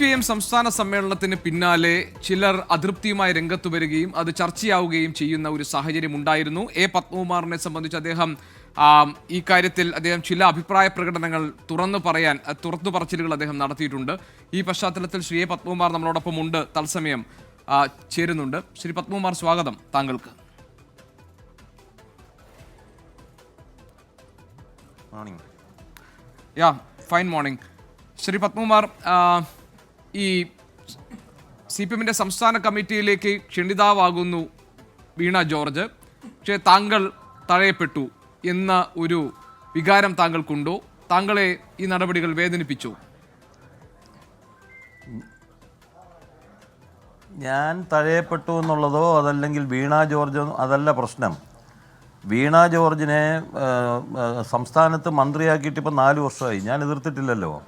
P M സംസ്ഥാന സമ്മേളനത്തിന് പിന്നാലെ ചിലർ അതൃപ്തിയുമായി രംഗത്ത് വരികയും അത് ചർച്ചയാവുകയും ചെയ്യുന്ന ഒരു സാഹചര്യം ഉണ്ടായിരുന്നു. എ പത്മകുമാറിനെ സംബന്ധിച്ച് അദ്ദേഹം ഈ കാര്യത്തിൽ അദ്ദേഹം ചില അഭിപ്രായ പ്രകടനങ്ങൾ തുറന്നു പറയാൻ തുറന്നു പറച്ചിലുകൾ അദ്ദേഹം നടത്തിയിട്ടുണ്ട്. ഈ പശ്ചാത്തലത്തിൽ ശ്രീ എ പത്മകുമാർ നമ്മളോടൊപ്പം ഉണ്ട്. തത്സമയം ചേരുന്നുണ്ട്. ശ്രീ പത്മകുമാർ സ്വാഗതം താങ്കൾക്ക്. Yeah fine morning Shri Padmakumar ഈ സി പി എമ്മിന്റെ സംസ്ഥാന കമ്മിറ്റിയിലേക്ക് ക്ഷണിതാവാകുന്നു വീണ ജോർജ്. പക്ഷേ താങ്കൾ തഴയപ്പെട്ടു എന്ന ഒരു വികാരം താങ്കൾക്കുണ്ടോ? താങ്കളെ ഈ നടപടികൾ വേദനിപ്പിച്ചു? ഞാൻ തഴയപ്പെട്ടു എന്നുള്ളതോ അതല്ലെങ്കിൽ വീണ ജോർജ് അതല്ല പ്രശ്നം. വീണ ജോർജിനെ സംസ്ഥാനത്ത് മന്ത്രിയാക്കിയിട്ട് ഇപ്പം നാല് വർഷമായി. ഞാൻ എതിർത്തിട്ടില്ലല്ലോ.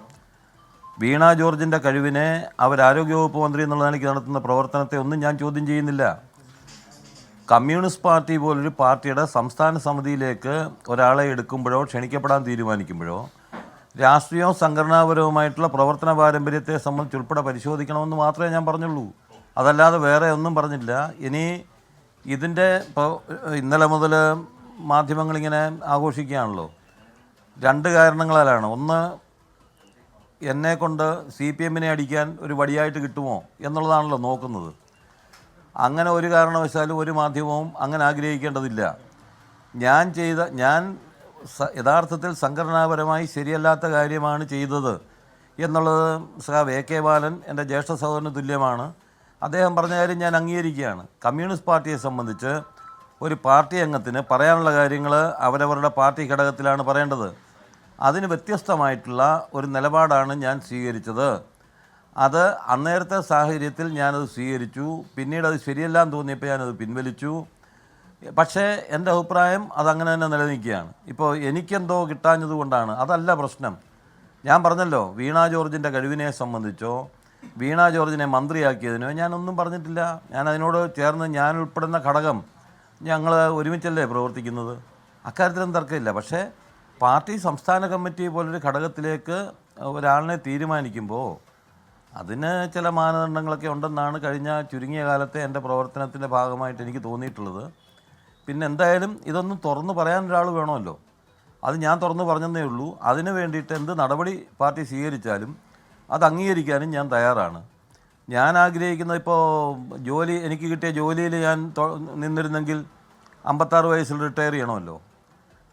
വീണ ജോർജിന്റെ കഴിവിനെ അവരാരോഗ്യവകുപ്പ് മന്ത്രി എന്നുള്ള നിലയ്ക്ക് നടത്തുന്ന പ്രവർത്തനത്തെ ഒന്നും ഞാൻ ചോദ്യം ചെയ്യുന്നില്ല. കമ്മ്യൂണിസ്റ്റ് പാർട്ടി പോലൊരു പാർട്ടിയുടെ സംസ്ഥാന സമിതിയിലേക്ക് ഒരാളെ എടുക്കുമ്പോഴോ ക്ഷണിക്കപ്പെടാൻ തീരുമാനിക്കുമ്പോഴോ രാഷ്ട്രീയവും സംഘടനാപരവുമായിട്ടുള്ള പ്രവർത്തന പാരമ്പര്യത്തെ സംബന്ധിച്ച് ഉൾപ്പെടെ പരിശോധിക്കണമെന്ന് മാത്രമേ ഞാൻ പറഞ്ഞുള്ളൂ. അതല്ലാതെ വേറെ ഒന്നും പറഞ്ഞില്ല. ഇനി ഇതിന്റെ ഇപ്പോൾ ഇന്നലെ മുതൽ മാധ്യമങ്ങളിങ്ങനെ ആഘോഷിക്കുകയാണല്ലോ. രണ്ട് കാരണങ്ങളാലാണ്. ഒന്ന് എന്നെ കൊണ്ട് സി പി എമ്മിനെ അടിക്കാൻ ഒരു വടിയായിട്ട് കിട്ടുമോ എന്നുള്ളതാണല്ലോ നോക്കുന്നത്. അങ്ങനെ ഒരു കാരണവശാലും ഒരു മാധ്യമവും അങ്ങനെ ആഗ്രഹിക്കേണ്ടതില്ല. ഞാൻ ചെയ്ത ഞാൻ യഥാർത്ഥത്തിൽ സംഘടനാപരമായി ശരിയല്ലാത്ത കാര്യമാണ് ചെയ്തത് എന്നുള്ളത് സഹാബ് എ കെ. ബാലൻ എന്റെ ജ്യേഷ്ഠ സഹോദരന് തുല്യമാണ്. അദ്ദേഹം പറഞ്ഞ കാര്യം ഞാൻ അംഗീകരിക്കുകയാണ്. കമ്മ്യൂണിസ്റ്റ് പാർട്ടിയെ സംബന്ധിച്ച് ഒരു പാർട്ടി അംഗത്തിന് പറയാനുള്ള കാര്യങ്ങൾ അവരവരുടെ പാർട്ടി ഘടകത്തിലാണ് പറയേണ്ടത്. അതിന് വ്യത്യസ്തമായിട്ടുള്ള ഒരു നിലപാടാണ് ഞാൻ സ്വീകരിച്ചത്. അത് അന്നേരത്തെ സാഹചര്യത്തിൽ ഞാനത് സ്വീകരിച്ചു. പിന്നീട് അത് ശരിയല്ലാന്ന് തോന്നിയപ്പോൾ ഞാനത് പിൻവലിച്ചു. പക്ഷേ എന്റെ അഭിപ്രായം അതങ്ങനെ തന്നെ നിലനിൽക്കുകയാണ്. ഇപ്പോൾ എനിക്കെന്തോ കിട്ടാഞ്ഞത് കൊണ്ടാണ്. അതല്ല പ്രശ്നം. ഞാൻ പറഞ്ഞല്ലോ വീണ ജോർജിന്റെ കഴിവിനെ സംബന്ധിച്ചോ വീണ ജോർജിനെ മന്ത്രിയാക്കിയതിനോ ഞാനൊന്നും പറഞ്ഞിട്ടില്ല. ഞാൻ അതിനോട് ചേർന്ന് ഞാൻ ഉൾപ്പെടുന്ന ഘടകം ഞങ്ങൾ ഒരുമിച്ചല്ലേ പ്രവർത്തിക്കുന്നത്? അക്കാര്യത്തിലൊന്നും തർക്കമില്ല. പക്ഷേ പാർട്ടി സംസ്ഥാന കമ്മിറ്റി പോലൊരു ഘടകത്തിലേക്ക് ഒരാളിനെ തീരുമാനിക്കുമ്പോൾ അതിന് ചില മാനദണ്ഡങ്ങളൊക്കെ ഉണ്ടെന്നാണ് കഴിഞ്ഞ ചുരുങ്ങിയ കാലത്തെ എന്റെ പ്രവർത്തനത്തിന്റെ ഭാഗമായിട്ട് എനിക്ക് തോന്നിയിട്ടുള്ളത്. പിന്നെ എന്തായാലും ഇതൊന്നും തുറന്നു പറയാൻ ഒരാൾ വേണമല്ലോ. അത് ഞാൻ തുറന്നു പറഞ്ഞതേ ഉള്ളൂ. അതിന് വേണ്ടിയിട്ട് എന്ത് നടപടി പാർട്ടി സ്വീകരിച്ചാലും അത് അംഗീകരിക്കാനും ഞാൻ തയ്യാറാണ്. ഞാൻ ആഗ്രഹിക്കുന്നത് ഇപ്പോൾ ജോലി എനിക്ക് കിട്ടിയ ജോലിയിൽ ഞാൻ നിന്നിരുന്നെങ്കിൽ അമ്പത്താറ് വയസ്സിൽ റിട്ടയർ ചെയ്യണമല്ലോ.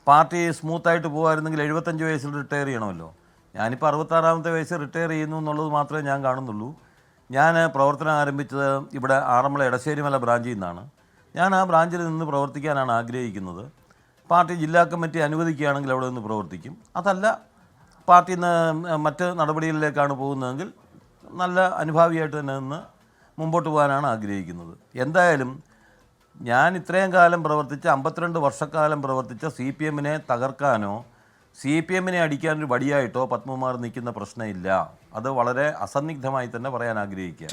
പാർട്ടി സ്മൂത്തായിട്ട് പോകുമായിരുന്നെങ്കിൽ എഴുപത്തഞ്ച് വയസ്സിൽ റിട്ടയർ ചെയ്യണമല്ലോ. ഞാനിപ്പോൾ അറുപത്താറാമത്തെ വയസ്സിൽ റിട്ടയർ ചെയ്യുന്നു എന്നുള്ളത് മാത്രമേ ഞാൻ കാണുന്നുള്ളൂ. ഞാൻ പ്രവർത്തനം ആരംഭിച്ചത് ഇവിടെ ആറന്മുള എടശ്ശേരിമല ബ്രാഞ്ചിൽ നിന്നാണ്. ഞാൻ ആ ബ്രാഞ്ചിൽ നിന്ന് പ്രവർത്തിക്കാനാണ് ആഗ്രഹിക്കുന്നത്. പാർട്ടി ജില്ലാ കമ്മിറ്റി അനുവദിക്കുകയാണെങ്കിൽ അവിടെ നിന്ന് പ്രവർത്തിക്കും. അതല്ല പാർട്ടി മറ്റ് നടപടികളിലേക്കാണ് പോകുന്നതെങ്കിൽ നല്ല അനുഭാവിയായിട്ട് തന്നെ നിന്ന് മുമ്പോട്ട് പോകാനാണ് ആഗ്രഹിക്കുന്നത്. എന്തായാലും ഞാൻ ഇത്രയും കാലം പ്രവർത്തിച്ച അമ്പത്തിരണ്ട് വർഷക്കാലം പ്രവർത്തിച്ച സി പി എമ്മിനെ തകർക്കാനോ സി പി എമ്മിനെ അടിക്കാനൊരു വടിയായിട്ടോ പത്മകുമാർ നിൽക്കുന്ന പ്രശ്നമില്ല. അത് വളരെ അസന്നിഗ്ധമായി തന്നെ പറയാൻ ആഗ്രഹിക്കുക.